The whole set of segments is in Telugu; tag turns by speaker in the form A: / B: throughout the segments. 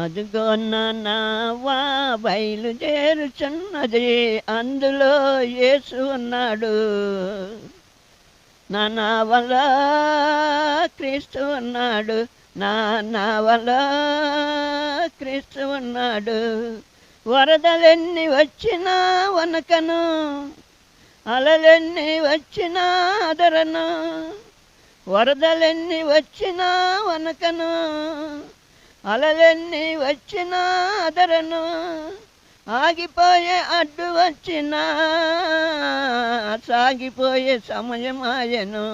A: అదిగో నావా బయలుదేరుచున్నది అందులో యేసు ఉన్నాడు. నా నావల క్రీస్తు ఉన్నాడు. నా నావల క్రీస్తు ఉన్నాడు. వరదలెన్ని వచ్చినా వనకను అలలెన్ని వచ్చినా అదరను వరదలెన్ని వచ్చినా వనకను. అలలెన్ని వచ్చిన అదరను ఆగిపోయే అడ్డు వచ్చినా సాగిపోయే సమయమాయను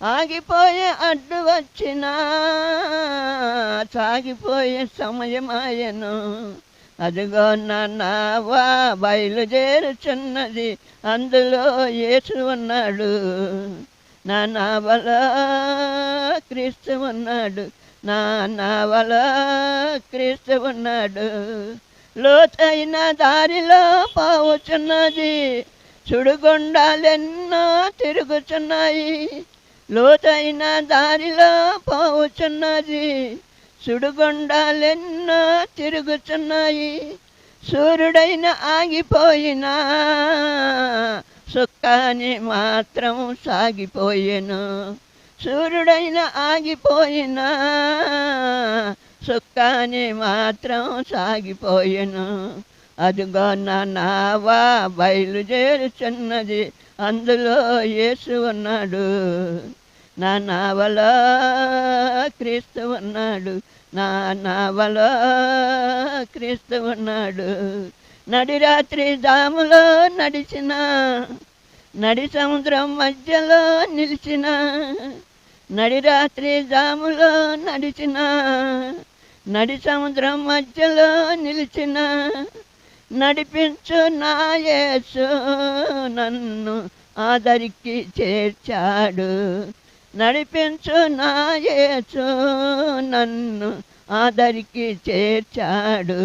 A: ఆగిపోయే అడ్డు వచ్చినా సాగిపోయే సమయమాయను అదిగో నావా బయలుదేరుచున్నది అందులో యేసు ఉన్నాడు. నా నావల క్రీస్తు ఉన్నాడు. నా నావల క్రీస్తు ఉన్నాడు. లోతైన దారిలో పోవచ్చున్నది సుడిగుండాలెన్నో తిరుగుచున్నాయి. లోతైన దారిలో పోవచ్చున్నది సుడిగుండాలెన్నో తిరుగుచున్నాయి. సూర్యుడైన ఆగిపోయినా సుఖాన్ని మాత్రం సాగిపోయాను. సూర్యుడైన ఆగిపోయినా సుఖాన్ని మాత్రం సాగిపోయాను. అదిగో నా నావా బయలుదేరుచున్నది. అందులో యేసు ఉన్నాడు. నా నావలో క్రీస్తు ఉన్నాడు. నా నావలో క్రీస్తు ఉన్నాడు. నడిరాత్రి దాములో నడిచిన నడి సముద్రం మధ్యలో నిలిచిన. నడిరాత్రి జాములో నడిచిన నడి సముద్రం మధ్యలో నిలిచిన నడిపించు నాయసు నన్ను ఆదరికి చేర్చాడు. నడిపించు నాయసు నన్ను ఆదరికి చేర్చాడు.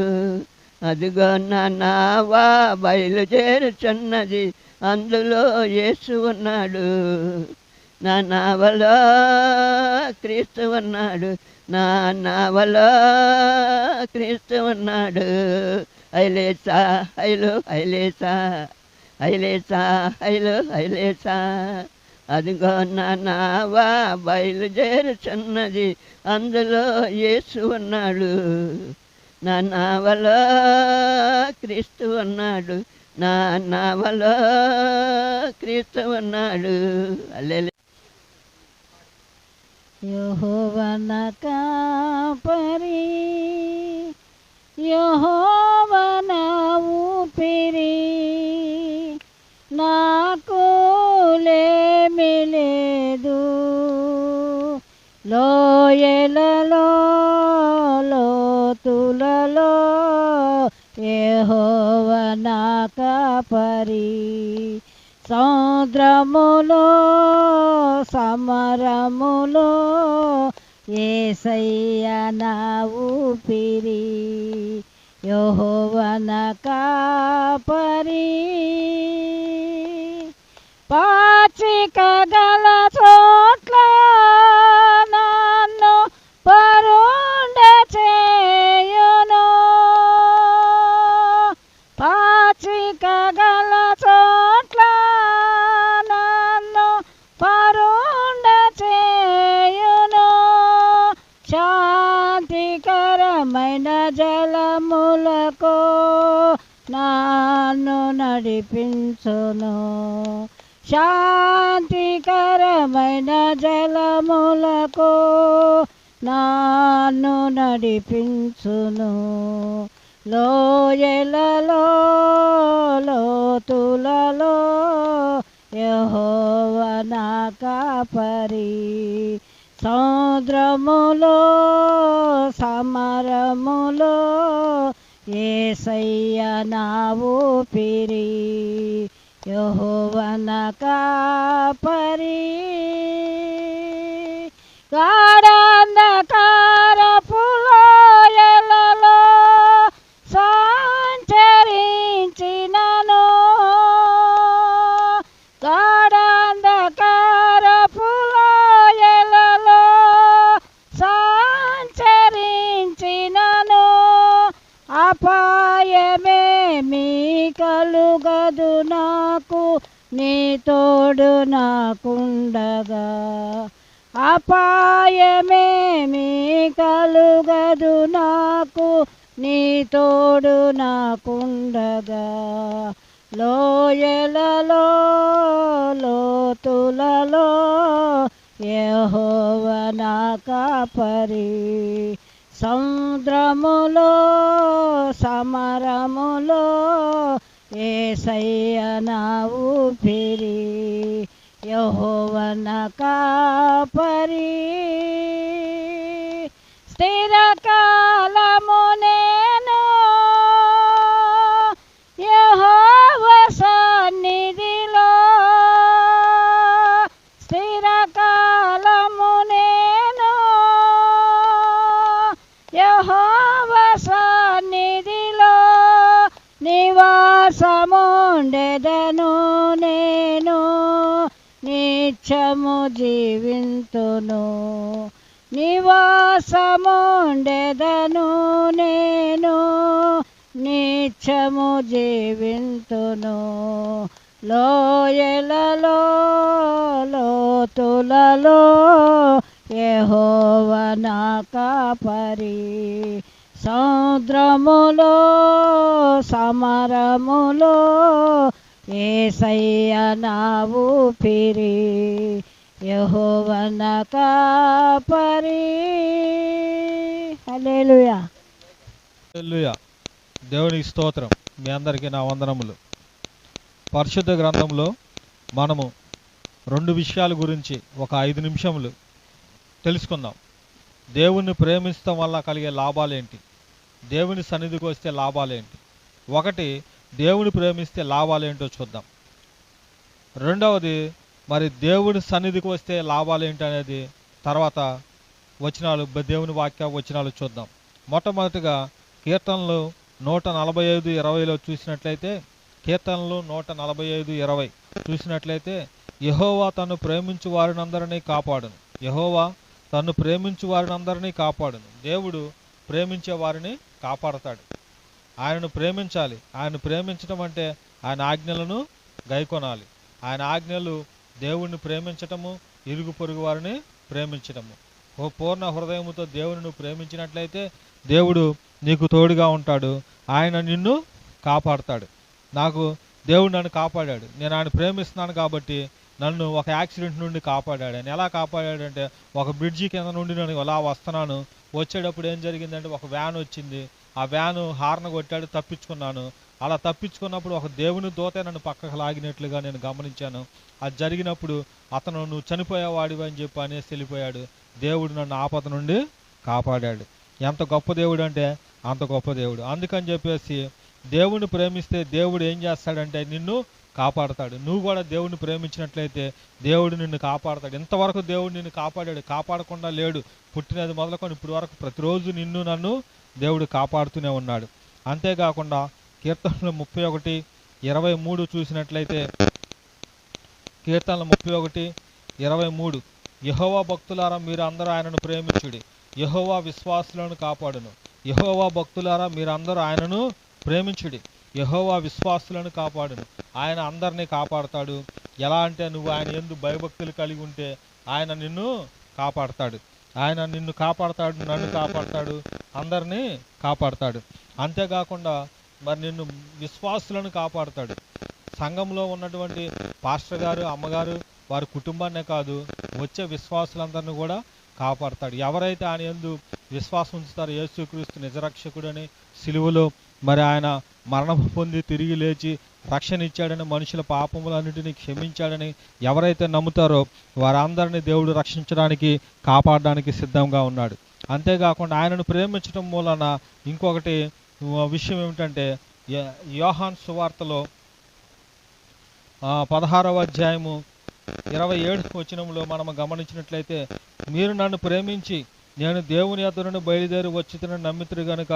A: అదిగో నా నావా బయలుదేరుచున్నది అందులో యేసు ఉన్నాడు. నా నావలో క్రీస్తు ఉన్నాడు. నా నావలో క్రీస్తు ఉన్నాడు ఐలేసా ఐలు ఐలేసా ఐలేసా ఐలు ఐలేసా అదిగో నా నావా బయలుదేరుచున్నది. అందులో యేసు ఉన్నాడు. నా నావలో క్రీస్తు ఉన్నాడు. నా నావలో క్రీస్తు ఉన్నాడు. అల్లెలు
B: యహోవన కాపరి యహోవన ఊపిరి. నాకు లేదు లోయలలో లోతులలో యెహోవన కాపరి. సముద్రములో సమరములో ఏసయ్య నా ఊపిరి యెహోవన కాపరి పాచిక శాంతికరమైన జలములకు నన్ను నడిపించును. శాంతికరమైన జలములకు నన్ను నడిపించును. లోయలలో లోతులలో యెహోవన కాపరి. సముద్రములో సమరములో ఏసయ్య నావు పిరి యెహోవన కాపరి. గాఢంధకారపు తోడు నాకుండగా. అపాయమేమి కలుగదు నాకు నీ తోడు నాకుండగా. లోయలలో లోతులలో యెహోవ నా కాపరి. సముద్రములో సమరములో ఏసయ్య నా ఊపిరి యెహోవ నా కాపరి స్థిరకాలము నేను నిత్యము జీవింతును. నివాసముండెదను నేను. నిత్యము జీవింతును. లోయలలో లోతులలో యెహోవ కాపరి సముద్రములో సమరములో ఏసయ్య నా పిరి యహోవన కాపరి. హల్లెలూయా.
C: హల్లెలూయా. దేవునికి స్తోత్రం. మీ అందరికీ నా వందనములు. పరిశుద్ధ గ్రంథంలో మనము రెండు విషయాల గురించి ఒక ఐదు నిమిషములు తెలుసుకుందాం. దేవుణ్ణి ప్రేమించడం వల్ల కలిగే లాభాలేంటి? దేవుని సన్నిధికి వస్తే లాభాలేంటి? ఒకటి దేవుని ప్రేమిస్తే లాభాలేంటో చూద్దాం. రెండవది మరి దేవుని సన్నిధికి వస్తే లాభాలేంటి అనేది తర్వాత వచనాలు దేవుని వాక్య వచనాలు చూద్దాం. మొట్టమొదటిగా కీర్తనలు నూట నలభై ఐదు ఇరవైలో చూసినట్లయితే కీర్తనలు నూట నలభై ఐదు ఇరవై చూసినట్లయితే యహోవా తను ప్రేమించు వారినందరినీ కాపాడును. యహోవా తను ప్రేమించు వారినందరినీ కాపాడును. దేవుడు ప్రేమించే వారిని కాపాడతాడు. ఆయనను ప్రేమించాలి. ఆయన ప్రేమించడం అంటే ఆయన ఆజ్ఞలను గైకొనాలి. ఆయన ఆజ్ఞలు దేవుణ్ణి ప్రేమించటము ఇరుగు పొరుగు వారిని ప్రేమించటము. ఓ పూర్ణ హృదయముతో దేవుని నువ్వు ప్రేమించినట్లయితే దేవుడు నీకు తోడుగా ఉంటాడు. ఆయన నిన్ను కాపాడతాడు. నాకు దేవుడు నన్ను కాపాడాడు. నేను ఆయన ప్రేమిస్తున్నాను కాబట్టి నన్ను ఒక యాక్సిడెంట్ నుండి కాపాడాడు. ఆయన ఎలా కాపాడాడంటే ఒక బ్రిడ్జి కింద నుండి నేను అలా వస్తున్నాను. వచ్చేటప్పుడు ఏం జరిగిందంటే ఒక వ్యాన్ వచ్చింది. ఆ వ్యాను హార్న్ కొట్టాడు తప్పించుకున్నాను. అలా తప్పించుకున్నప్పుడు ఒక దేవుని దోతే నన్ను పక్కకు లాగినట్లుగా నేను గమనించాను. అది జరిగినప్పుడు అతను నువ్వు చనిపోయేవాడివి అని చెప్పి అనేసి వెళ్ళిపోయాడు. దేవుడు నన్ను ఆపద నుండి కాపాడాడు. ఎంత గొప్ప దేవుడు అంటే అంత గొప్ప దేవుడు. అందుకని చెప్పేసి దేవుని ప్రేమిస్తే దేవుడు ఏం చేస్తాడంటే నిన్ను కాపాడతాడు. నువ్వు కూడా దేవుడిని ప్రేమించినట్లయితే దేవుడు నిన్ను కాపాడతాడు. ఇంతవరకు దేవుడు నిన్ను కాపాడాడు. కాపాడకుండా లేడు. పుట్టినది మొదలుకొని ఇప్పటి వరకు ప్రతిరోజు నిన్ను నన్ను దేవుడు కాపాడుతూనే ఉన్నాడు. అంతేకాకుండా కీర్తనలు ముప్పై ఒకటి ఇరవై మూడు చూసినట్లయితే కీర్తనలు ముప్పై ఒకటి ఇరవై మూడు. యహోవా భక్తులారా మీరు అందరూ ఆయనను ప్రేమించుడి. యహోవా విశ్వాసులను కాపాడును. యహోవా భక్తులారా మీరందరూ ఆయనను ప్రేమించుడి. యహోవా విశ్వాసులను కాపాడును. ఆయన అందరినీ కాపాడతాడు. ఎలా అంటే నువ్వు ఆయన ఎందు భయభక్తులు కలిగి ఉంటే ఆయన నిన్ను కాపాడతాడు. ఆయన నిన్ను కాపాడతాడు నన్ను కాపాడతాడు అందరినీ కాపాడతాడు. అంతేకాకుండా మరి నిన్ను విశ్వాసులను కాపాడతాడు. సంఘంలో ఉన్నటువంటి పాస్టర్ గారు అమ్మగారు వారి కుటుంబాన్నే కాదు వచ్చే విశ్వాసులందరినీ కూడా కాపాడతాడు. ఎవరైతే ఆయన ఎందు విశ్వాసం ఉంచుతారో యేసుక్రీస్తు నిజరక్షకుడని సిలువలో మరి ఆయన మరణం పొంది తిరిగి లేచి రక్షణ ఇచ్చాడని మనుషుల పాపములన్నిటినీ క్షమించాడని ఎవరైతే నమ్ముతారో వారందరినీ దేవుడు రక్షించడానికి కాపాడడానికి సిద్ధంగా ఉన్నాడు. అంతేకాకుండా ఆయనను ప్రేమించడం మూలన ఇంకొకటి విషయం ఏమిటంటే యోహాన్ సువార్తలో ఆ, పదహారవ అధ్యాయము ఇరవై ఏడు వచనంలో మనం గమనించినట్లయితే మీరు నన్ను ప్రేమించి నేను దేవుని అతను బయలుదేరి వచ్చి నమ్మితురు గనుక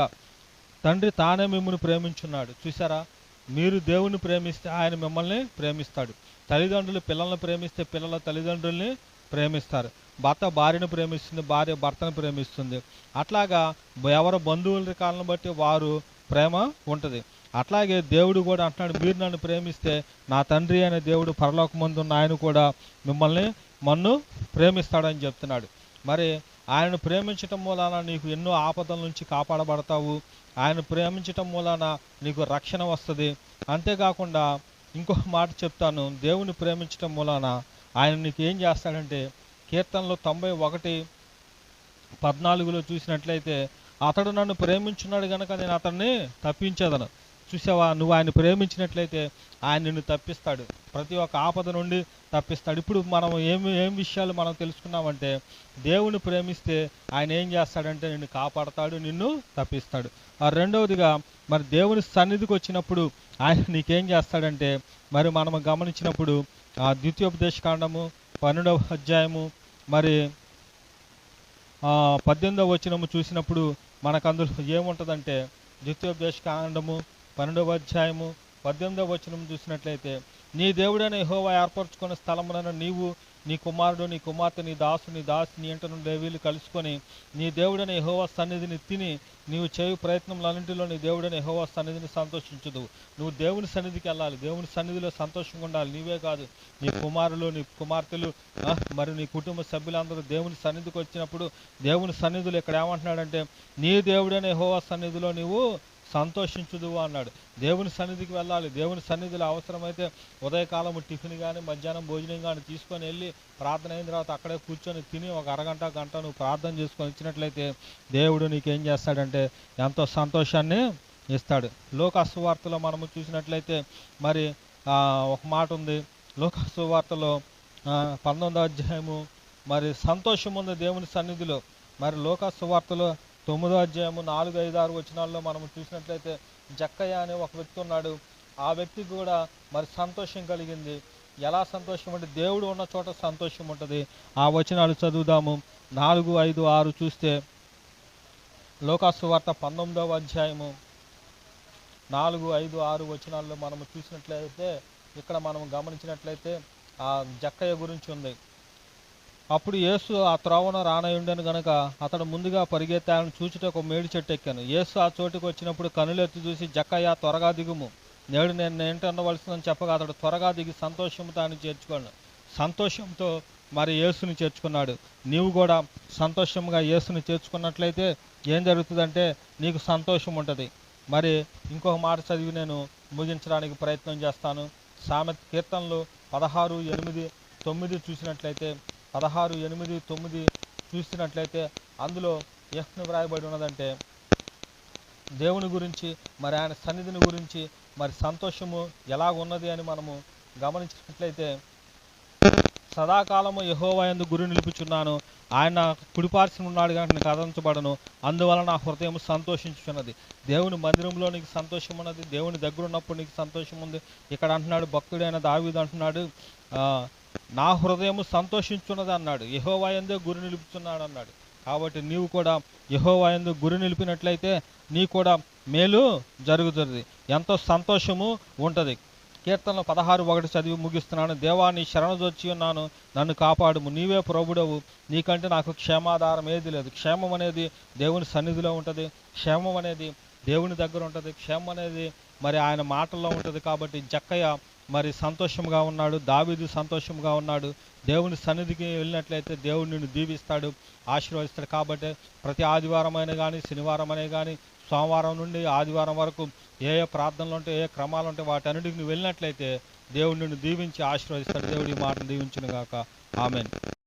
C: తండ్రి తానే మిమ్మల్ని ప్రేమించున్నాడు. చూసారా మీరు దేవుని ప్రేమిస్తే ఆయన మిమ్మల్ని ప్రేమిస్తాడు. తల్లిదండ్రులు పిల్లల్ని ప్రేమిస్తే పిల్లల తల్లిదండ్రుల్ని ప్రేమిస్తారు. భర్త భార్యను ప్రేమిస్తుంది భార్య భర్తను ప్రేమిస్తుంది. అట్లాగా ఎవరు ఎవరి బంధువుల కాలను బట్టి వారు ప్రేమ ఉంటుంది. అట్లాగే దేవుడు కూడా అంటున్నాడు మీరు నన్ను ప్రేమిస్తే నా తండ్రి అనే దేవుడు పరలోకముందు ఉన్న ఆయన కూడా మిమ్మల్ని మన్ను ప్రేమిస్తాడని చెప్తున్నాడు. మరి ఆయనను ప్రేమించటం మూలాన నీకు ఎన్నో ఆపదల నుంచి కాపాడబడతావు. ఆయన ప్రేమించటం మూలాన నీకు రక్షణ వస్తుంది. అంతేకాకుండా ఇంకొక మాట చెప్తాను. దేవుని ప్రేమించటం మూలాన ఆయన నీకు ఏం చేస్తాడంటే కీర్తనలో తొంభై ఒకటి పద్నాలుగులో చూసినట్లయితే అతడు నన్ను ప్రేమించున్నాడు కనుక నేను అతన్ని తప్పించేదను. చూసావా? నువ్వు ఆయన ప్రేమించినట్లయితే ఆయన నిన్ను తప్పిస్తాడు. ప్రతి ఒక్క ఆపద నుండి తప్పిస్తాడు. ఇప్పుడు మనం ఏమి ఏం విషయాలు మనం తెలుసుకున్నామంటే దేవుని ప్రేమిస్తే ఆయన ఏం చేస్తాడంటే నిన్ను కాపాడతాడు నిన్ను తప్పిస్తాడు. ఆ రెండవదిగా మరి దేవుని సన్నిధికి వచ్చినప్పుడు ఆయన నీకేం చేస్తాడంటే మరి మనం గమనించినప్పుడు ఆ ద్వితీయోపదేశ కాండము పన్నెండవ అధ్యాయము మరి పద్దెనిమిదవ వచనము చూసినప్పుడు మనకు అందులో ఏముంటుందంటే ద్వితీయోపదేశ కాండము పన్నెండవ అధ్యాయము పద్దెనిమిదవ వచనం చూసినట్లయితే నీ దేవుడైన యహోవా ఏర్పరచుకున్న స్థలమున నీవు నీ కుమారుడు నీ కుమార్తె నీ దాసు నీ దాసు నీ ఇంట నుండి వీళ్ళు కలుసుకొని నీ దేవుడైన యహోవా సన్నిధిని తిని నీవు చేయు ప్రయత్నంలన్నింటిలో నీ దేవుడైన యహోవా సన్నిధిని సంతోషించదు నువ్వు దేవుని సన్నిధికి వెళ్ళాలి. దేవుని సన్నిధిలో సంతోషంగా ఉండాలి. నీవే కాదు నీ కుమారులు నీ కుమార్తెలు మరి నీ కుటుంబ సభ్యులందరూ దేవుని సన్నిధికి వచ్చినప్పుడు దేవుని సన్నిధులు ఇక్కడ ఏమంటున్నాడంటే నీ దేవుడైన యహోవా సన్నిధిలో నీవు సంతోషించుదు అన్నాడు. దేవుని సన్నిధికి వెళ్ళాలి. దేవుని సన్నిధిలో అవసరమైతే ఉదయకాలం టిఫిన్ కానీ మధ్యాహ్నం భోజనం కానీ తీసుకొని వెళ్ళి ప్రార్థన అయిన తర్వాత అక్కడే కూర్చొని తిని ఒక అరగంట గంట నువ్వు ప్రార్థన చేసుకొని ఇచ్చినట్లయితే దేవుడు నీకేం చేస్తాడంటే ఎంతో సంతోషాన్ని ఇస్తాడు. లోకాసువార్తలో మనము చూసినట్లయితే మరి ఒక మాట ఉంది. లోకాసువార్తలో పంతొమ్మిదో అధ్యాయము మరి సంతోషం ఉంది దేవుని సన్నిధిలో. మరి లోకాసువార్తలో తొమ్మిదో అధ్యాయము నాలుగు ఐదు ఆరు వచనాల్లో మనం చూసినట్లయితే జక్కయ్య అనే ఒక వ్యక్తి ఉన్నాడు. ఆ వ్యక్తికి కూడా మరి సంతోషం కలిగింది. ఎలా సంతోషం అంటే దేవుడు ఉన్న చోట సంతోషం ఉంటుంది. ఆ వచనాలు చదువుదాము. నాలుగు ఐదు ఆరు చూస్తే లోకాసు వార్త పంతొమ్మిదవ అధ్యాయము నాలుగు ఐదు ఆరు వచనాల్లో మనము చూసినట్లయితే ఇక్కడ మనం గమనించినట్లయితే ఆ జక్కయ్య గురించి ఉంది. అప్పుడు యేసు ఆ త్రోవన రానయుండెను గనక అతడు ముందుగా పరిగెత్తాలని చూచుట ఒక మేడి చెట్టు ఎక్కాను. యేసు ఆ చోటుకు వచ్చినప్పుడు కనులెత్తి చూసి జక్కయ్య త్వరగా దిగుము. నేడు నేను ఏంటనవలసిందని చెప్పగా అతడు త్వరగా దిగి సంతోషంతో ఆయన చేర్చుకున్నాడు. సంతోషంతో మరి యేసుని చేర్చుకున్నాడు. నీవు కూడా సంతోషంగా యేసుని చేర్చుకున్నట్లయితే ఏం జరుగుతుందంటే నీకు సంతోషం ఉంటుంది. మరి ఇంకొక మాట చదివి నేను ముగించడానికి ప్రయత్నం చేస్తాను. సామెత కీర్తనలు పదహారు ఎనిమిది తొమ్మిది చూసినట్లయితే పదహారు ఎనిమిది తొమ్మిది చూసినట్లయితే అందులో ఎఫ్ని వ్రాయబడి ఉన్నదంటే దేవుని గురించి మరి ఆయన సన్నిధిని గురించి మరి సంతోషము ఎలా ఉన్నది అని మనము గమనించినట్లయితే సదాకాలము యహోవాయందు గురి నిలుపుచున్నాను. ఆయన కుడిపార్చిన ఉన్నాడు కనుక నీకు అందువల్ల నా హృదయం సంతోషించున్నది దేవుని మందిరంలో నీకు సంతోషం ఉన్నది దేవుని దగ్గర ఉన్నప్పుడు నీకు సంతోషం ఉంది ఇక్కడ అంటున్నాడు భక్తుడైన దావీదు అంటున్నాడు ఆ, నా హృదయము సంతోషించున్నది అన్నాడు యహోవాయందే గురి నిలుపుతున్నాడు అన్నాడు కాబట్టి నీవు కూడా యహోవాయందు గురి నిలిపినట్లయితే నీ కూడా మేలు జరుగుతుంది. ఎంతో సంతోషము ఉంటుంది. కీర్తనలు పదహారు ఒకటి చదివి ముగిస్తున్నాను. దేవాన్ని నీ శరణజొచ్చి ఉన్నాను. నన్ను కాపాడుము. నీవే ప్రభుడవు. నీకంటే నాకు క్షేమాధారం ఏది లేదు. క్షేమం అనేది దేవుని సన్నిధిలో ఉంటుంది. క్షేమం అనేది దేవుని దగ్గర ఉంటుంది. క్షేమం అనేది మరి ఆయన మాటల్లో ఉంటుంది కాబట్టి జక్కయ్య మరి సంతోషంగా ఉన్నాడు దావీదు సంతోషంగా ఉన్నాడు. దేవుని సన్నిధికి వెళ్ళినట్లయితే దేవుడు నిన్ను దీవిస్తాడు ఆశీర్వదిస్తాడు. కాబట్టి ప్రతి ఆదివారం అయినా కానీ శనివారం అనే కానీ సోమవారం నుండి ఆదివారం వరకు ఏ ఏ ప్రార్థనలు ఉంటే ఏ క్రమాలు ఉంటే వాటన్నిటికి నువ్వు వెళ్ళినట్లయితే దేవుడు నిన్ను దీవించి ఆశీర్వదిస్తాడు. దేవుడి మాటను దీవించును గాక. ఆమెన్.